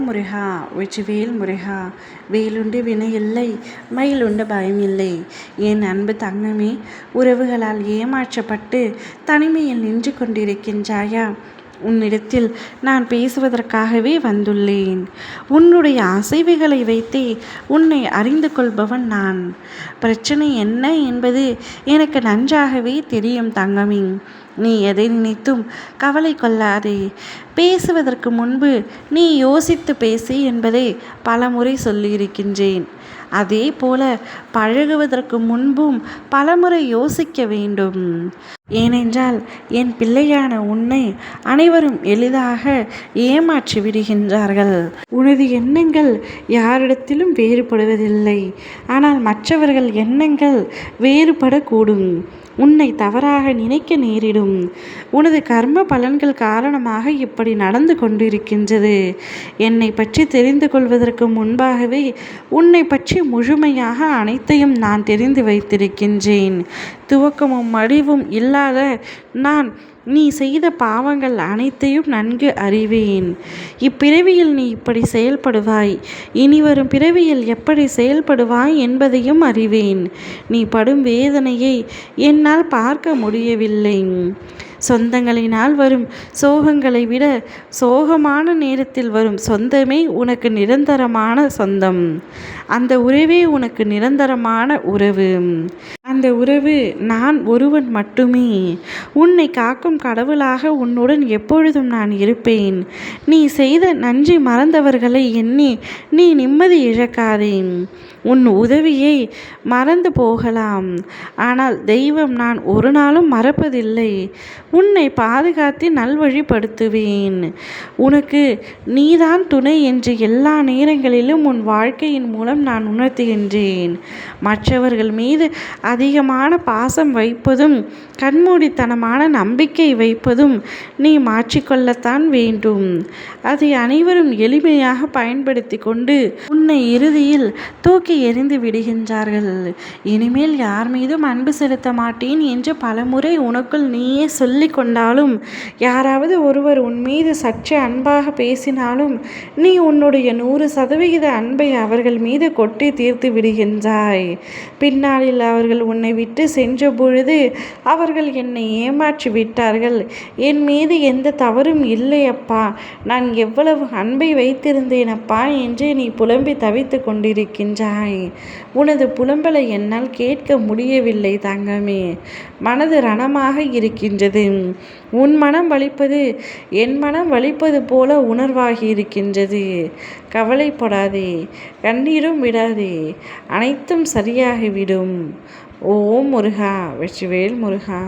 ஓம் முருகா வெற்றிவேல் முருகா வேலுண்டு வினை இல்லை மயிலுண்டு பயம் இல்லை என் அன்பு தங்கமே உறவுகளால் ஏமாற்றப்பட்டு தனிமையில் நின்று கொண்டிருக்கின்றாயா? உன்னிடத்தில் நான் பேசுவதற்காகவே வந்துள்ளேன். உன்னுடைய அசைவுகளை வைத்தே உன்னை அறிந்து கொள்பவன் நான். பிரச்சனை என்ன என்பது எனக்கு நன்றாகவே தெரியும் தங்கமே. நீ எதை நினைத்தும் கவலை கொள்ளாதே. பேசுவதற்கு முன்பு நீ யோசித்து பேசி என்பதை பலமுறை சொல்லியிருக்கின்றேன். அதே போல பழகுவதற்கு முன்பும் பலமுறை யோசிக்க வேண்டும். ஏனென்றால் என் பிள்ளையான உன்னை அனைவரும் எளிதாக ஏமாற்றி விடுகின்றார்கள். உனது எண்ணங்கள் யாரிடத்திலும் வேறுபடுவதில்லை. ஆனால் மற்றவர்கள் எண்ணங்கள் வேறுபடக்கூடும். உன்னை தவறாக நினைக்க நேரிடும். உனது கர்ம பலன்கள் காரணமாக இப்படி நடந்து கொண்டிருக்கின்றது. என்னை பற்றி தெரிந்து கொள்வதற்கு முன்பாகவே உன்னை பற்றி முழுமையாக அனைத்தையும் நான் தெரிந்து வைத்திருக்கின்றேன். துவக்கமும் மடிவும் இல்லாத நான் நீ செய்த பாவங்கள் அனைத்தையும் நன்கு அறிவேன். இப்பிறவியில் நீ இப்படி செயல்படுவாய். இனி வரும் பிறவியில் எப்படி செயல்படுவாய் என்பதையும் அறிவேன். நீ படும் வேதனையை என்னால் பார்க்க முடியவில்லை. சொந்தங்களினால் வரும் சோகங்களை விட சோகமான நேரத்தில் வரும் சொந்தமே உனக்கு நிரந்தரமான சொந்தம். அந்த உறவே உனக்கு நிரந்தரமான உறவு. அந்த உறவு நான் ஒருவன் மட்டுமே. உன்னை காக்கும் கடவுளாக உன்னுடன் எப்பொழுதும் நான் இருப்பேன். நீ செய்த நன்றி மறந்தவர்களை எண்ணி நீ நிம்மதி இழக்காதே. உன் உதவியை மறந்து போகலாம். ஆனால் தெய்வம் நான் ஒரு நாளும் மறப்பதில்லை. உன்னை பாதுகாத்து நல்வழிப்படுத்துவேன். உனக்கு நீதான் துணை என்று எல்லா நேரங்களிலும் உன் வாழ்க்கையின் மூலம் நான் உணர்த்துகின்றேன். மற்றவர்கள் மீது அதை அதிகமான பாசம் வைப்பதும் கண்மூடித்தனமான நம்பிக்கை வைப்பதும் நீ மாற்றிக்கொள்ளத்தான் வேண்டும். அதை அனைவரும் எளிமையாக பயன்படுத்தி கொண்டு உன்னை இறுதியில் தூக்கி எறிந்து விடுகின்றார்கள். இனிமேல் யார் மீதும் அன்பு செலுத்த மாட்டேன் என்று பலமுறை உனக்குள் நீயே சொல்லி கொண்டாலும் யாராவது ஒருவர் உன் மீது சற்று அன்பாக பேசினாலும் நீ உன்னுடைய நூறு சதவிகித அன்பை அவர்கள் மீது கொட்டி தீர்த்து விடுகின்றாய். பின்னாளில் அவர்கள் உன்னை விட்டு சென்ற பொழுது அவர்கள் என்னை ஏமாற்றி விட்டார்கள். என் மீது எந்த தவறும் இல்லையப்பா நான் எவ்வளவு அன்பை வைத்திருந்தேனப்பா என்று நீ புலம்பி தவித்து கொண்டிருக்கின்றாய் உனது புலம்பலை என்னால் கேட்க முடியவில்லை தங்கமே. மனது ரணமாக இருக்கின்றது. உன் மனம் வலிப்பது என் மனம் வலிப்பது போல உணர்வாகி இருக்கின்றது. கவலைப்படாதே கண்ணீரும் விடாதே அனைத்தும் சரியாகிவிடும். ஓம் முருகா வெற்றிவேல் முருகா.